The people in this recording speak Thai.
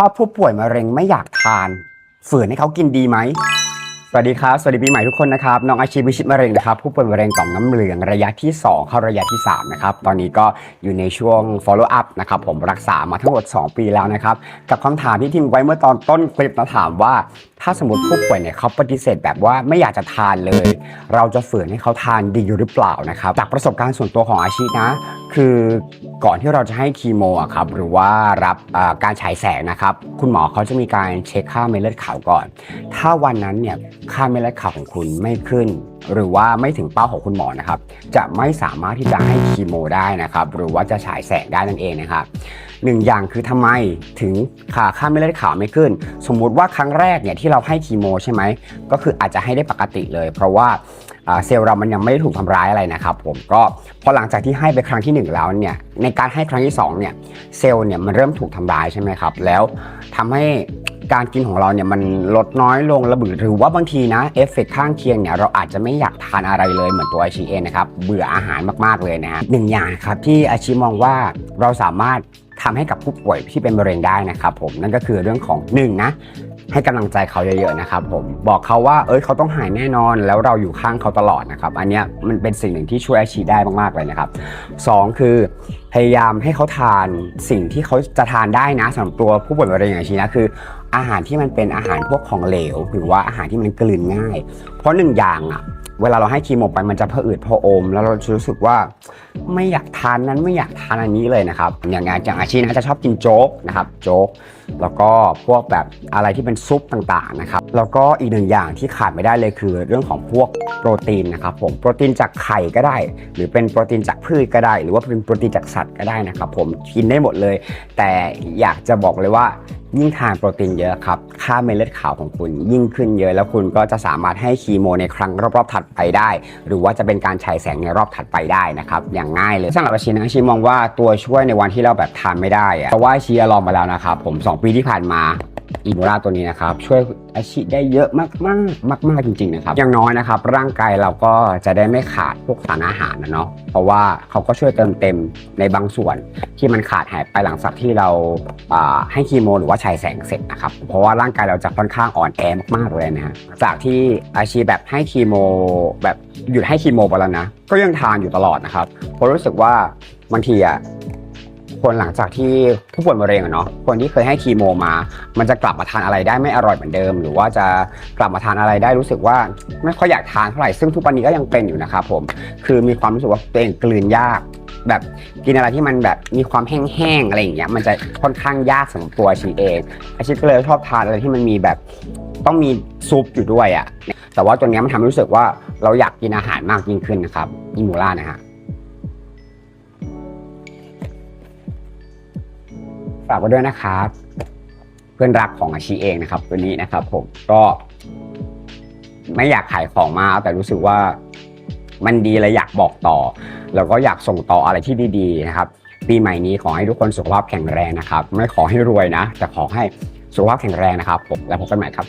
ถ้าผู้ป่วยมะเร็งไม่อยากทาน ฝืนให้เขากินดีไหม สวัสดีครับ สวัสดีปีใหม่ทุกคนนะครับ น้องอาชีพวิชิตมะเร็งนะครับ ผู้ป่วยมะเร็งต่อมน้ำเหลืองระยะที่ 2 เข้าระยะที่ 3 นะครับ ตอนนี้ก็อยู่ในช่วง follow up นะครับผมรักษามาทั้งหมด 2 ปีแล้วนะครับ กับคำถามที่ทิ้งไว้เมื่อตอนต้นคลิปนะถามว่า ถ้าสมมติผู้ป่วยเนี่ยเขาปฏิเสธแบบว่าไม่อยากจะทานเลย เราจะฝืนให้เขาทานดีอยู่หรือเปล่านะครับจากประสบการณ์ส่วนตัวของอาชีพนะ คือก่อนที่เราจะให้คีโมอะครับหรือว่ารับการฉายแสงนะครับ คุณหมอเขาจะมีการเช็คค่าเม็ดเลือดขาวก่อน ถ้าวันนั้นเนี่ยค่าเม็ดเลือดขาวของคุณไม่ขึ้น หรือว่าไม่ถึงเป้าของคุณหมอนะครับจะไม่สามารถที่จะให้คีโมได้นะครับหรือว่าจะฉายแสงได้นั่นเองนะครับหนึ่งอย่างคือทำไมถึงค่าค่าเม็ดเลือดขาวไม่ขึ้น สมมุติว่าครั้งแรกเนี่ยที่เราให้คีโมใช่ไหมก็คืออาจจะให้ได้ปกติเลย เพราะว่าเซลล์เรามันยังไม่ได้ถูกทำร้ายอะไรนะครับผมก็พอหลังจากที่ให้ไปครั้งที่ 1 แล้วเนี่ยในการให้ครั้งที่2เนี่ยเซลล์เนี่ยมันเริ่มถูกทำร้ายใช่ไหมครับแล้วทำให้ การกินของเราเนี่ยมันลดน้อยลงระบือหรือว่าบางทีนะเอฟเฟกข้างเคียงเนี่ยเราอาจจะไม่อยากทานอะไรเลยเหมือนตัวอาชีเองนะครับเบื่ออาหารมากๆเลยนะฮะหนึ่งอย่างครับที่อาชีมองว่าเราสามารถทำให้กับผู้ป่วยที่เป็นมะเร็งได้นะครับผมนั่นก็คือเรื่องของ1นึ่งนะ ให้กำลังใจเขาเยอะๆนะครับผมบอกเขาว่าเอ้ยเขาต้องหายแน่นอนแล้วเราอยู่ข้างเขาตลอดนะครับอันเนี้ยมันเป็นสิ่งหนึ่งที่ช่วยอาชีได้มากๆเลยนะครับสองคือพยายามให้เขาทานสิ่งที่เขาจะทานได้นะสำหรับตัวผู้ป่วยมะเร็งอย่างอาชีนะคือ อาหารที่มันเป็นอาหารพวกของเหลว หรือว่าอาหารที่มันกลืนง่าย เพราะหนึ่งอย่างอะ เวลาเราให้คีโมไปมันจะผะอืดผะอม แล้วเราจะรู้สึกว่าไม่อยากทานนั้นไม่อยากทานอันนี้เลยนะครับ อย่างงานอย่างอาชีพนะจะชอบกินโจ๊กนะครับโจ๊กแล้วก็พวกแบบอะไรที่เป็นซุปต่างๆนะครับแล้วก็อีกหนึ่งอย่างที่ขาดไม่ได้เลยคือ เรื่องของพวกโปรตีนนะครับผมโปรตีนจากไข่ก็ได้ หรือเป็นโปรตีนจากพืชก็ได้ หรือว่าเป็นโปรตีนจากสัตว์ก็ได้นะครับผมกินได้หมดเลย แต่อยากจะบอกเลยว่า ยิ่งทานโปรตีนเยอะครับ ค่าเม็ดเลือดขาวของคุณยิ่งขึ้นเยอะ แล้วคุณก็จะสามารถให้คีโมในครั้งรอบๆถัดไปได้ หรือว่าจะเป็นการฉายแสงในรอบถัดไปได้นะครับ อย่างง่ายเลยสำหรับอาชีนะอาชีมองว่าตัวช่วยในวันที่เราแบบทานไม่ได้อะเพราะว่าอาชีลองมาแล้วนะครับผม 2 ปีที่ผ่านมา อีโมราตัวนี้นะครับช่วยอาชีได้เยอะมากมากมากมากจริงๆนะครับอย่างน้อยนะครับ ร่างกายเราก็จะได้ไม่ขาดพวกสารอาหารนะเนาะเพราะว่าเขาก็ช่วยเติมเต็มในบางส่วนที่มันขาดหายไปหลังจากที่เราให้คีโมหรือว่าฉายแสงเสร็จนะครับเพราะว่าร่างกายเราจะค่อนข้างอ่อนแอมากๆเลยนะฮะจากที่อาชีแบบให้คีโม แบบหยุดให้คีโมไปแล้วนะก็ยังทานอยู่ตลอดนะครับเพราะรู้สึกว่าบางทีอะ คนหลังจากที่ผู้ป่วยมะเร็งอะเนาะคนที่เคยให้คีโมมา มันจะกลับมาทานอะไรได้ไม่อร่อยเหมือนเดิม หรือว่าจะกลับมาทานอะไรได้รู้สึกว่าไม่ค่อยอยากทานเท่าไหร่ซึ่งทุกวันนี้ก็ยังเป็นอยู่นะครับผมคือมีความรู้สึกว่าตัวเองกลืนยาก แบบกินอะไรที่มันแบบมีความแห้งๆอะไรอย่างเงี้ยมันจะค่อนข้างยากสำหรับตัวอาชีเองอาชีก็เลยชอบทานอะไรที่มันมีแบบต้องมีซุปอยู่ด้วยอะ่ะแต่ว่าตัวเนี้ยมันทำให้รู้สึกว่าเราอยากกินอาหารมากยิ่งขึ้นนะครับอิมูล่านะฮะ ฝากไว้ด้วยนะครับ เพื่อนรักของอาชีเองนะครับ ตัวนี้นะครับ ผมก็ไม่อยากขายของมาแต่รู้สึกว่ามันดีเลยอยากบอกต่อ แล้วก็อยากส่งต่ออะไรที่ดีๆนะครับ ปีใหม่นี้ขอให้ทุกคนสุขภาพแข็งแรงนะครับ ไม่ขอให้รวยนะ แต่ขอให้สุขภาพแข็งแรงนะครับผมแล้วพบกันใหม่ครับ